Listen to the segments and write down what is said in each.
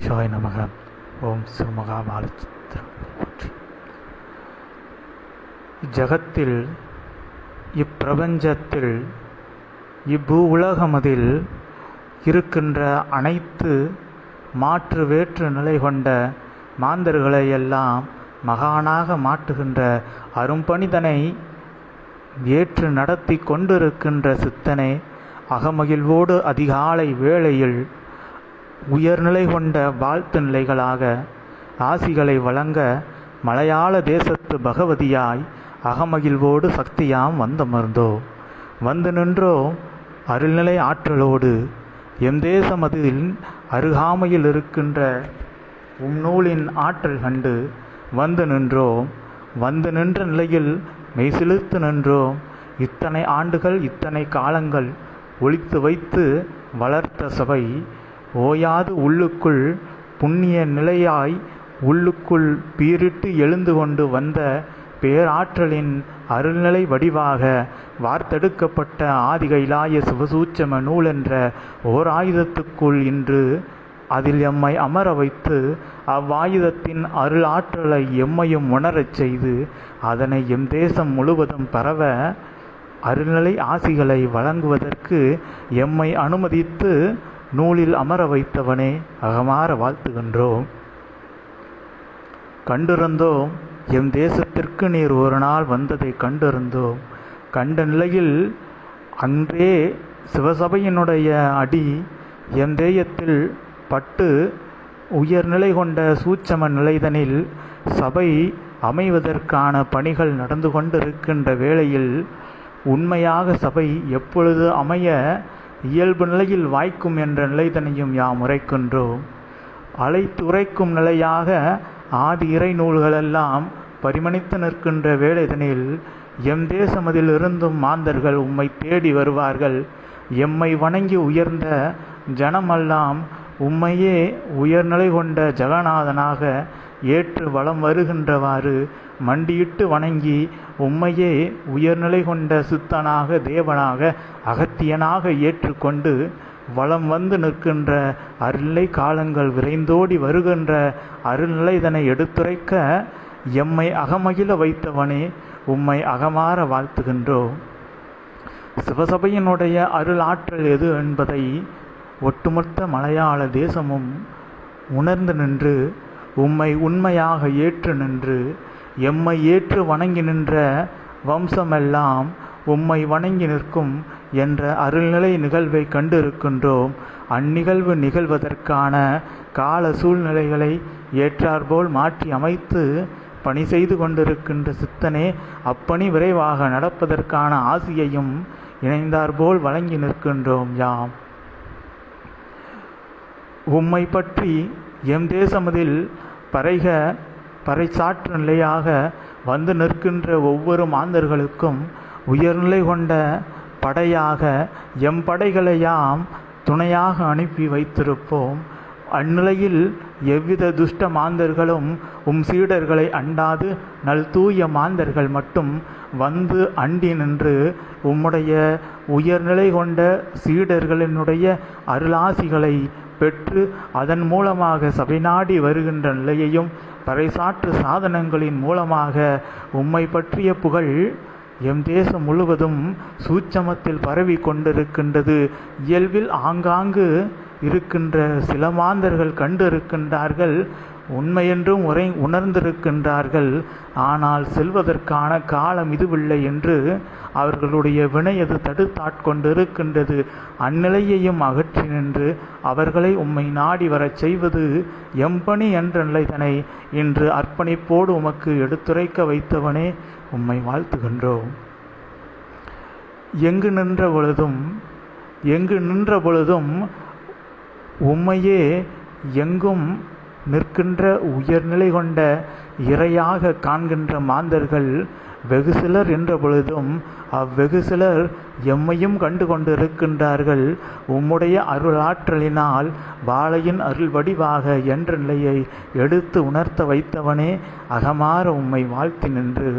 சிவாய நமக ஓம் சிவமகா பாலச்சித்திரம் இஜகத்தில் இப்பிரபஞ்சத்தில் இப்பூ உலகமதில் இருக்கின்ற அனைத்து மாற்று வேற்று நிலை கொண்ட மாந்தர்களை எல்லாம் மகானாக மாற்றுகின்ற அரும்பணிதனை ஏற்று நடத்தி கொண்டிருக்கின்ற சித்தனை அகமகிழ்வோடு அதிகாலை வேளையில் உயர்நிலை கொண்ட வாழ்த்து நிலைகளாக ஆசிகளை வழங்க மலையாள தேசத்து பகவதியாய் அகமகிழ்வோடு சக்தியாம் வந்தமர்ந்தோ. வந்து நின்றோ அருள்நிலை ஆற்றலோடு எம் தேசமதில் அருகாமையில் இருக்கின்ற உம் நூலின் ஆற்றல் கண்டு வந்து நின்றோம் வந்து நின்ற நிலையில் மெய்சிலிர்த்து நின்றோம் இத்தனை ஆண்டுகள் இத்தனை காலங்கள் ஒழித்து வைத்து வளர்த்த சபை ஓயாது உள்ளுக்குள் புண்ணிய நிலையாய் உள்ளுக்குள் பீரிட்டு எழுந்து கொண்டு வந்த பேராற்றலின் அருள்நிலை வடிவாக வார்த்தெடுக்கப்பட்ட ஆதிகைலாய சிவசூச்சம நூல் என்ற ஓர் ஆயுதத்துக்குள் இன்று அதில் எம்மை அமர வைத்து அவ்வாயுதத்தின் அருள் ஆற்றலை எம்மையும் உணரச் செய்து அதனை எம் தேசம் முழுவதும் பரவ அருள்நிலை ஆசிகளை வழங்குவதற்கு எம்மை அனுமதித்து நூலில் அமர வைத்தவனே அகமாற வாழ்த்துகின்றோம். கண்டிருந்தோம் எம் தேசத்திற்கு நீர் ஒரு நாள் வந்ததை கண்டிருந்தோம் கண்ட நிலையில் அன்றே சிவசபையினுடைய அடி எம் தேயத்தில் பட்டு உயர்நிலை கொண்ட சூட்சம நிலைதனில் சபை அமைவதற்கான பணிகள் நடந்து கொண்டிருக்கின்ற வேளையில் உண்மையாக சபை எப்பொழுது அமைய இயல்பு நிலையில் வாய்க்கும் என்ற நிலைதனையும் யாம் உரைக்கின்றோம். அழைத்துரைக்கும் நிலையாக ஆதி இறை நூல்களெல்லாம் பரிமணித்து நிற்கின்ற வேளைதனில் எம் தேசமதிலிருந்தும் மாந்தர்கள் உம்மை தேடி வருவார்கள். எம்மை வணங்கி உயர்ந்த ஜனமெல்லாம் உம்மையே உயர்நிலை கொண்ட ஜெகநாதனாக ஏற்று வலம் வருகின்றவாறு மண்டியிட்டு வணங்கி உம்மையே உயர்நிலை கொண்ட சித்தனாக தேவனாக அகத்தியனாக ஏற்றுக்கொண்டு வளம் வந்து நிற்கின்ற அருள்நிலை காலங்கள் விரைந்தோடி வருகின்ற அருள்நிலைதனை எடுத்துரைக்க எம்மை அகமகிழ வைத்தவனே உம்மை அகமாற வாழ்த்துகின்றோம் சிவசபையினுடைய அருள் ஆற்றல் எது என்பதை ஒட்டுமொத்த மலையாள தேசமும் உணர்ந்து நின்று உம்மை உண்மையாக ஏற்று நின்று எம்மை ஏற்று வணங்கி நின்ற வம்சமெல்லாம் உம்மை வணங்கி நிற்கும் என்ற அருள்நிலை நிகழ்வை கண்டிருக்கின்றோம். அந்நிகழ்வு நிகழ்வதற்கான கால சூழ்நிலைகளை ஏற்றாற்போல் மாற்றி அமைத்து பணி செய்து கொண்டிருக்கின்ற சித்தனே அப்பணி விரைவாக நடப்பதற்கான ஆசியையும் இணைந்தாற்போல் வழங்கி நிற்கின்றோம் யாம். உம்மை பற்றி எம் தேசமதில் பறைக பறைசாற்று நிலையாக வந்து நிற்கின்ற ஒவ்வொரு மாந்தர்களுக்கும் உயர்நிலை கொண்ட படையாக எம் படைகளையாம் துணையாக அனுப்பி வைத்திருப்போம். அந்நிலையில் எவ்வித துஷ்ட மாந்தர்களும் உம் சீடர்களை அண்டாது நல் தூய மாந்தர்கள் மட்டும் வந்து அண்டி நின்று உம்முடைய உயர்நிலை கொண்ட சீடர்களினுடைய அருளாசிகளை பெற்று அதன் மூலமாக சபை நாடி வருகின்ற நிலையையும் பறைசாற்று சாதனங்களின் மூலமாக உம்மை பற்றிய புகழ் எம் தேசம் முழுவதும் சூட்சமத்தில் பரவி கொண்டிருக்கின்றது. இயல்பில் ஆங்காங்கு இருக்கின்ற சில மாந்தர்கள் கண்டு இருக்கின்றார்கள் உண்மையென்றும் உரை உணர்ந்திருக்கின்றார்கள். ஆனால் செல்வதற்கான காலம் இதுவில்லை என்று அவர்களுடைய வினை அது தடுத்தாட்கொண்டிருக்கின்றது அந்நிலையையும் அகற்றி நின்று அவர்களை உம்மை நாடி வரச் செய்வது எம்பணி என்ற நிலைதனை. இன்று அர்ப்பணிப்போடு உமக்கு எடுத்துரைக்க வைத்தவனே உம்மை வாழ்த்துகின்றோம். எங்கு நின்ற பொழுதும் எங்கு நின்ற பொழுதும் உம்மையே எங்கும் நிற்கின்ற உயர்நிலை கொண்ட இறையாக காண்கின்ற மாந்தர்கள் வெகு சிலர் என்ற பொழுதும் அவ்வெகு சிலர் எம்மையும் கண்டு கொண்டிருக்கின்றார்கள். உம்முடைய அருளாற்றலினால் வாழையின் அருள் வடிவாக என்ற நிலையை எடுத்து உணர்த்த வைத்தவனே அகமாற உம்மை வாழ்த்தி நின்று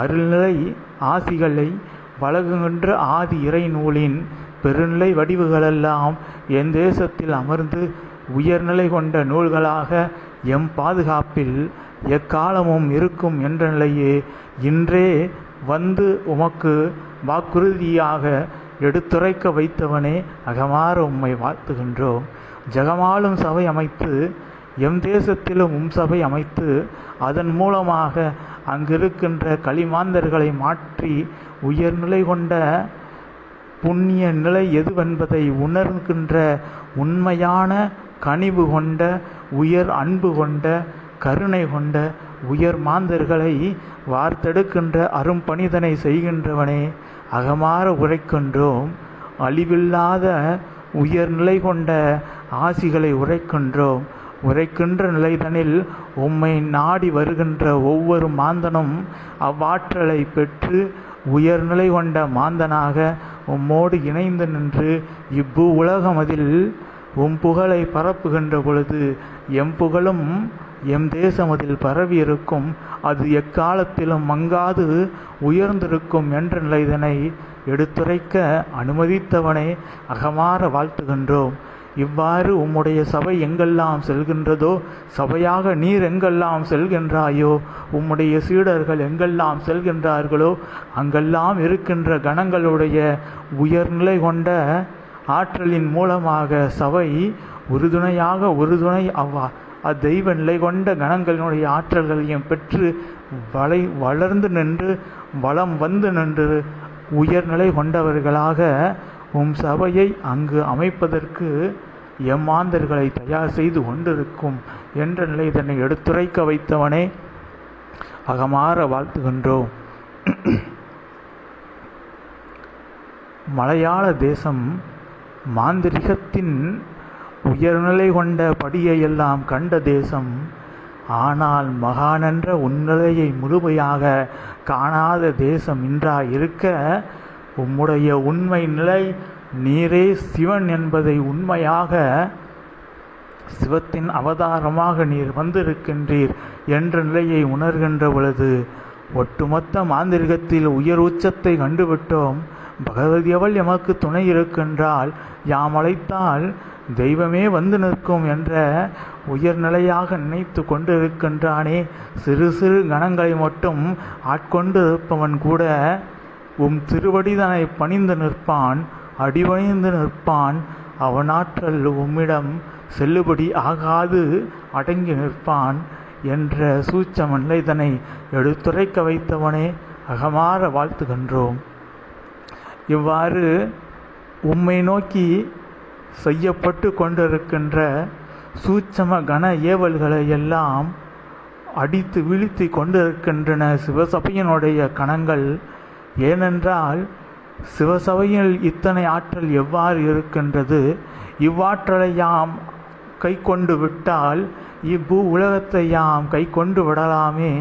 அருள்நிலை ஆசிகளை வழங்குகின்ற ஆதி இறை நூலின் பெருநிலை வடிவுகளெல்லாம் என் தேசத்தில் அமர்ந்து உயர்நிலை கொண்ட நூல்களாக எம் பாதுகாப்பில் எக்காலமும் இருக்கும் என்ற நிலையே இன்றே வந்து உமக்கு வாக்குறுதியாக எடுத்துரைக்க வைத்தவனே அகமாறு உம்மை வாழ்த்துகின்றோம். ஜெகமாலும் சபை அமைத்து எம் தேசத்திலும் உம் சபை அமைத்து அதன் மூலமாக அங்கிருக்கின்ற களிமாந்தர்களை மாற்றி உயர்நிலை கொண்ட புண்ணிய நிலை எதுவென்பதை உணர்கின்ற உண்மையான கனிவு கொண்ட உயர் அன்பு கொண்ட கருணை கொண்ட உயர் மாந்தர்களை வார்த்தெடுக்கின்ற அரும்பணிதனை செய்கின்றவனே அகமாற உரைக்கின்றோம். அழிவில்லாத உயர்நிலை கொண்ட ஆசிகளை உரைக்கின்றோம். உரைக்கின்ற நிலைதனில் உம்மை நாடி வருகின்ற ஒவ்வொரு மாந்தனும் அவ்வாற்றலை பெற்று உயர்நிலை கொண்ட மாந்தனாக உம்மோடு இணைந்து நின்று இவ்வு உலகமதில் உம் புகழை பரப்புகின்ற பொழுது எம் புகழும் எம் தேசமதில் பரவி இருக்கும் அது எக்காலத்திலும் மங்காது உயர்ந்திருக்கும் என்ற நிலைதனை எடுத்துரைக்க அனுமதித்தவனை அகமாற வாழ்த்துகின்றோம். இவ்வாறு உம்முடைய சபை எங்கெல்லாம் செல்கின்றதோ சபையாக நீர் எங்கெல்லாம் செல்கின்றாயோ உம்முடைய சீடர்கள் எங்கெல்லாம் செல்கின்றார்களோ அங்கெல்லாம் இருக்கின்ற கணங்களுடைய உயர்நிலை கொண்ட ஆற்றலின் மூலமாக சபை உறுதுணையாக உறுதுணை அவ்வா. அத்தெய்வ நிலை கொண்ட கணங்களினுடைய ஆற்றல்களையும் பெற்று வளை வளர்ந்து நின்று வளம் வந்து நின்று உயர்நிலை கொண்டவர்களாக உம் சபையை அங்கு அமைப்பதற்கு எம்மாந்தர்களை தயார் செய்து கொண்டிருக்கும் என்ற நிலை தன்னை எடுத்துரைக்க வைத்தவனே அகமாற வாழ்த்துகின்றோம். மலையாள தேசம் மாந்திரிகத்தின் உயர்நிலை கொண்ட படியையெல்லாம் கண்ட தேசம் ஆனால் மகானென்ற உன்னிலையை முழுமையாக காணாத தேசம் இன்றா இருக்க உம்முடைய உண்மை நிலை நீரே சிவன் என்பதை உண்மையாக சிவத்தின் அவதாரமாக நீர் வந்திருக்கின்றீர் என்ற நிலையை உணர்கின்ற பொழுது ஒட்டுமொத்த மாந்திரிகத்தில் உயர் உச்சத்தை கண்டுவிட்டோம். பகவதியவள் எமக்கு துணை இருக்கின்றால் யாம் அழைத்தால் தெய்வமே வந்து நிற்கும் என்ற உயர்நிலையாக நினைத்து கொண்டிருக்கின்றானே. சிறு சிறு கணங்களை மட்டும் ஆட்கொண்டு இருப்பவன் கூட உம் திருவடிதனை பணிந்து நிற்பான் அடிவணிந்து நிற்பான். அவனாற்றல் உம்மிடம் செல்லுபடி ஆகாது அடங்கி நிற்பான் என்ற சூச்சம நிலைதனை எடுத்துரைக்க வைத்தவனே. அகமாற வாழ்த்துகின்றோம். இவ்வாறு உம்மை நோக்கி செய்யப்பட்டு கொண்டிருக்கின்ற சூட்சம கன ஏவல்களை எல்லாம் அடித்து வீழ்த்தி கொண்டிருக்கின்றன சிவசபையினுடைய கணங்கள். ஏனென்றால் சிவசபையில் இத்தனை ஆற்றல் எவ்வாறு இருக்கின்றது? இவ்வாற்றலை யாம் கை கொண்டு விட்டால் இப்பூ உலகத்தை யாம் கை கொண்டு விடலாமே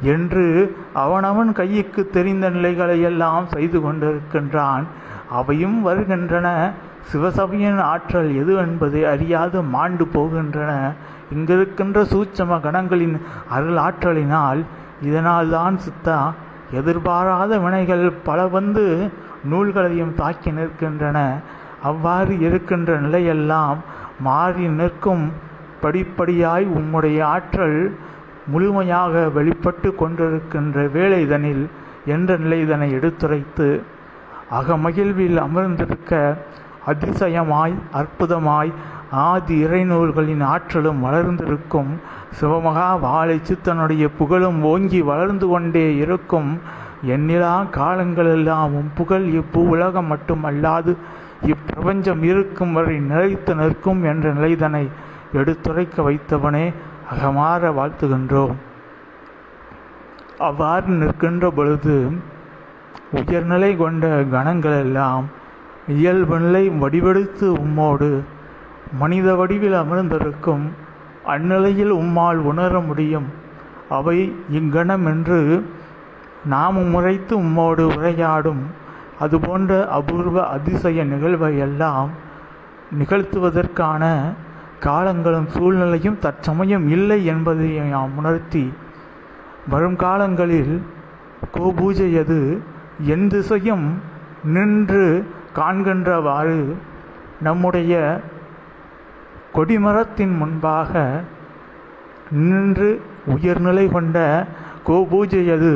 என்று அவனவன் கையுக்கு தெரிந்த நிலைகளை எல்லாம் செய்து கொண்டிருக்கின்றான். அவையும் வருகின்றன. சிவசபையின் ஆற்றல் எது என்பதை அறியாது மாண்டு போகின்றன. இங்கிருக்கின்ற சூட்சம கணங்களின் அருள் ஆற்றலினால் இதனால்தான் சித்தா எதிர்பாராத வினைகள் பல வந்து நூல்களையும் தாக்கி நிற்கின்றன. அவ்வாறு இருக்கின்ற நிலையெல்லாம் மாறி நிற்கும். படிப்படியாய் உம்முடைய ஆற்றல் முழுமையாக வெளிப்பட்டு கொண்டிருக்கின்ற வேலைதனில் என்ற நிலைதனை எடுத்துரைத்து அகமகிழ்வில் அமர்ந்திருக்க அதிசயமாய் அற்புதமாய் ஆதி இறைநூல்களின் ஆற்றலும் வளர்ந்திருக்கும் சிவமகா வாழை சித்தனுடைய புகழும் ஓங்கி வளர்ந்து கொண்டே இருக்கும் எண்ணிலா காலங்களெல்லாம் புகழ் இப்பு உலகம் மட்டுமல்லாது இப்பிரபஞ்சம் இருக்கும் வரை நிலைத்து நிற்கும் என்ற நிலைதனை எடுத்துரைக்க வைத்தவனே அகமாற வாழ்த்துகின்றோம். அவ்வாறு நிற்கின்ற பொழுது உயர்நிலை கொண்ட கணங்களெல்லாம் இயல்பு நிலை வடிவெடுத்து உம்மோடு மனித வடிவில் அமர்ந்திருக்கும் அந்நிலையில் உம்மால் உணர முடியும். அவை இங்கனம் என்று நாம் முறைத்து உம்மோடு உரையாடும் அதுபோன்ற அபூர்வ அதிசய நிகழ்வை எல்லாம் நிகழ்த்துவதற்கான காலங்களும் சூழ்நிலையும் தற்சமயம் இல்லை என்பதை நாம் உணர்த்தி வரும் காலங்களில் கோபூஜை அது என் திசையும் நின்று காண்கின்றவாறு நம்முடைய கொடிமரத்தின் முன்பாக நின்று உயர்நிலை கொண்ட கோபூஜையது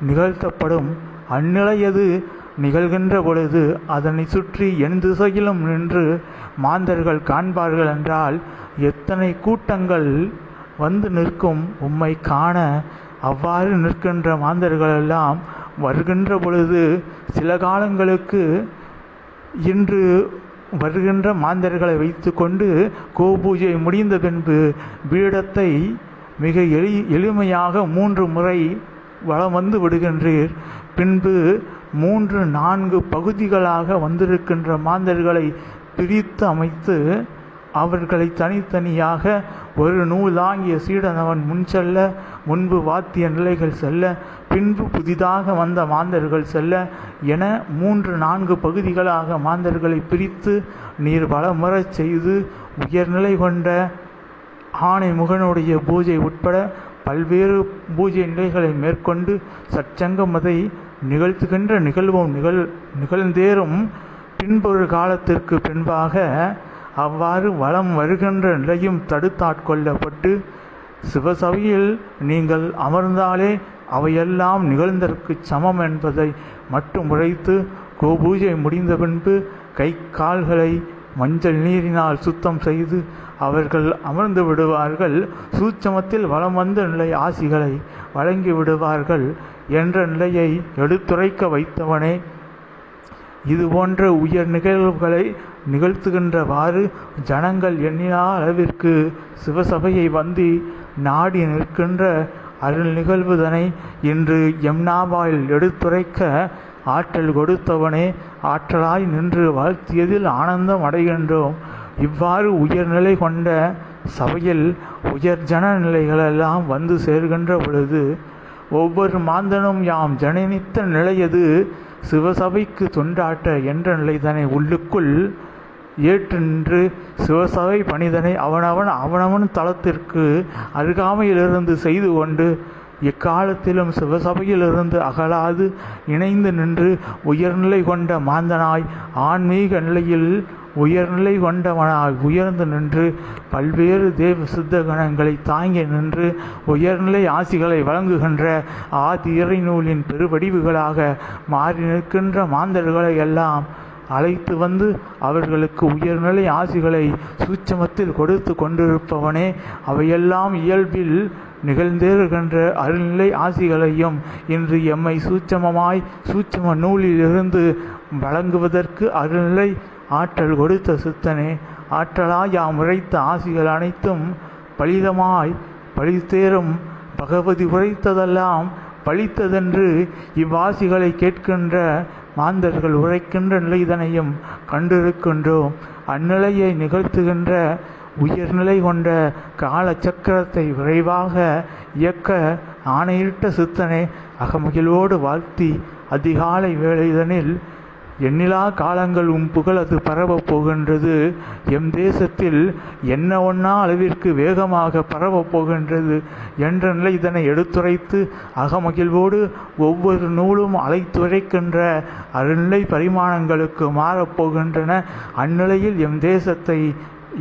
நிகழ்த்தப்படும் அந்நிலையது நிகழ்கின்ற பொழுது அதனை சுற்றி என் திசையிலும் நின்று மாந்தர்கள் காண்பார்கள் என்றால் எத்தனை கூட்டங்கள் வந்து நிற்கும் உம்மை காண அவ்வாறு நிற்கின்ற மாந்தர்களெல்லாம் வருகின்ற பொழுது சில காலங்களுக்கு இன்று வருகின்ற மாந்தர்களை வைத்துக்கொண்டு கோபூஜை முடிந்த பின்பு பீடத்தை மிக எளி எளிமையாக மூன்று முறை வளம் வந்து விடுகின்றீர். பின்பு மூன்று நான்கு பகுதிகளாக வந்திருக்கின்ற மாந்தர்களை பிரித்து அமைத்து அவர்களை தனித்தனியாக ஒரு நூல் தாங்கிய சீடனவன் முன் செல்ல முன்பு வாத்திய நிலைகள் செல்ல பின்பு புதிதாக வந்த மாந்தர்கள் செல்ல என மூன்று நான்கு பகுதிகளாக மாந்தர்களை பிரித்து நீர் வளமுறச் செய்து உயர்நிலை கொண்ட ஆணை முகனுடைய பூஜை உட்பட பல்வேறு பூஜை நிலைகளை மேற்கொண்டு சச்சங்கமதை நிகழ்த்துகின்ற நிகழ்வும் நிகழ் நிகழ்ந்தேறும் பின்பொரு காலத்திற்கு பின்பாக அவ்வாறு வளம் வருகின்ற நிலையும் தடுத்தாட்கொள்ளப்பட்டு சிவசபையில் நீங்கள் அமர்ந்தாலே அவையெல்லாம் நிகழ்ந்ததற்கு சமம் என்பதை மட்டும் உழைத்து கோபூஜை முடிந்த பின்பு கை கால்களை மஞ்சள் நீரினால் சுத்தம் செய்து அவர்கள் அமர்ந்து விடுவார்கள். சூட்சமத்தில் வலம் வந்த நிலை ஆசிகளை வழங்கி விடுவார்கள் என்ற நிலையை எடுத்துரைக்க வைத்தவனே. இது போன்ற உயர் நிகழ்வுகளை நிகழ்த்துகின்றவாறு ஜனங்கள் எண்ணினா அளவிற்கு சிவசபையை வந்து நாடி நிற்கின்ற அருள் நிகழ்வுதனை இன்று எம்னாவாயில் எடுத்துரைக்க ஆற்றல் கொடுத்தவனே ஆற்றலாய் நின்று வாழ்த்தியதில் ஆனந்தம் அடைகின்றோம். இவ்வாறு உயர்நிலை கொண்ட சபையில் உயர் ஜன நிலைகளெல்லாம் வந்து சேர்கின்ற பொழுது ஒவ்வொரு மாந்தனும் யாம் ஜனனித்த நிலையது சிவசபைக்கு தொண்டாட்ட என்ற நிலைதனை உள்ளுக்குள் ஏற்று நின்று சிவசபை பணிதனை அவனவன் அவனவன் தளத்திற்கு அருகாமையிலிருந்து செய்து கொண்டு எக்காலத்திலும் சிவசபையிலிருந்து அகலாது இணைந்து நின்று உயர்நிலை கொண்ட மாந்தனாய் ஆன்மீக நிலையில் உயர்நிலை கொண்டவனாய் உயர்ந்து நின்று பல்வேறு தேவ சித்த கணங்களை தாங்கி நின்று உயர்நிலை ஆசிகளை வழங்குகின்ற ஆதி இறைநூலின் பெருவடிவுகளாக மாறி நிற்கின்ற மாந்தர்களை எல்லாம் அழைத்து வந்து அவர்களுக்கு உயர்நிலை ஆசிகளை சூட்சமத்தில் கொடுத்து கொண்டிருப்பவனே. அவையெல்லாம் இயல்பில் நிகழ்ந்தேறுகின்ற அருள்நிலை ஆசிகளையும் இன்று எம்மை சூட்சமமாய் சூட்சம நூலிலிருந்து வழங்குவதற்கு அருள்நிலை ஆற்றல் கொடுத்த சித்தனே ஆற்றலாய் யாம் உரைத்த ஆசிகள் அனைத்தும் பலிதமாய் பழித்தேறும் பகவதி உரைத்ததெல்லாம் பழித்ததென்று இவ்வாசிகளை கேட்கின்ற மாந்தர்கள் உரைக்கின்ற நிலைதனையும் கண்டிருக்கின்றோம். அந்நிலையை நிகழ்த்துகின்ற உயர்நிலை கொண்ட கால சக்கரத்தை விரைவாக இயக்க ஆணையிட்ட சித்தனை அகமகிழ்வோடு வாழ்த்தி அதிகாலை வேளைதனில் எண்ணிலா காலங்கள் உம் அது பரவப் போகின்றது. எம் தேசத்தில் என்ன ஒன்னா அளவிற்கு வேகமாக பரவப் போகின்றது என்ற நிலை இதனை எடுத்துரைத்து அகமகிழ்வோடு ஒவ்வொரு நூலும் அலைத்துரைக்கின்ற அருநிலை பரிமாணங்களுக்கு மாறப்போகின்றன அந்நிலையில் எம் தேசத்தை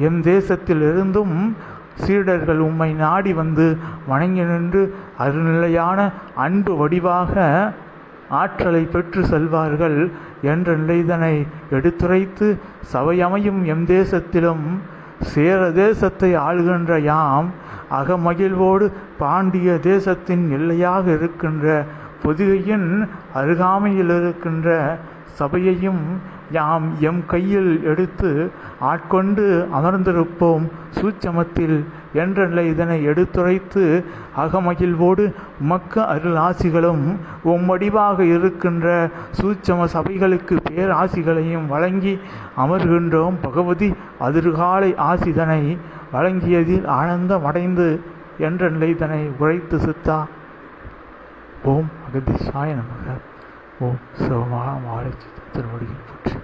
எம் தேசத்திலிருந்தும் சீடர்கள் உம்மை நாடி வந்து வணங்கி நின்று அருநிலையான அன்பு வடிவாக ஆற்றலை பெற்று செல்வார்கள் என்ற நிலைதனை எடுத்துரைத்து சபையமையும் எம் தேசத்திலும் சேர தேசத்தை ஆளுகின்ற யாம் அகமகிழ்வோடு பாண்டிய தேசத்தின் எல்லையாக இருக்கின்ற பொதிகையின் அருகாமையில் இருக்கின்ற சபையையும் யாம் எம் கையில் எடுத்து ஆட்கொண்டு அமர்ந்திருப்போம். சூச்சமத்தில் என்ற நிலை இதனை எடுத்துரைத்து அகமகிழ்வோடு உமக்கு அருளாசிகளும் உம்மடிவாக இருக்கின்ற சூட்சம சபைகளுக்கு பேராசிகளையும் வழங்கி அமர்கின்றோம். பகவதி அதிர்காலை ஆசிதனை வழங்கியதில் ஆனந்தமடைந்து என்ற நிலை இதனை உரைத்து சித்தா. ஓம் அகதிஷாய நமக. ஓம் சிவமகா மாலை திருவடியில் பற்றி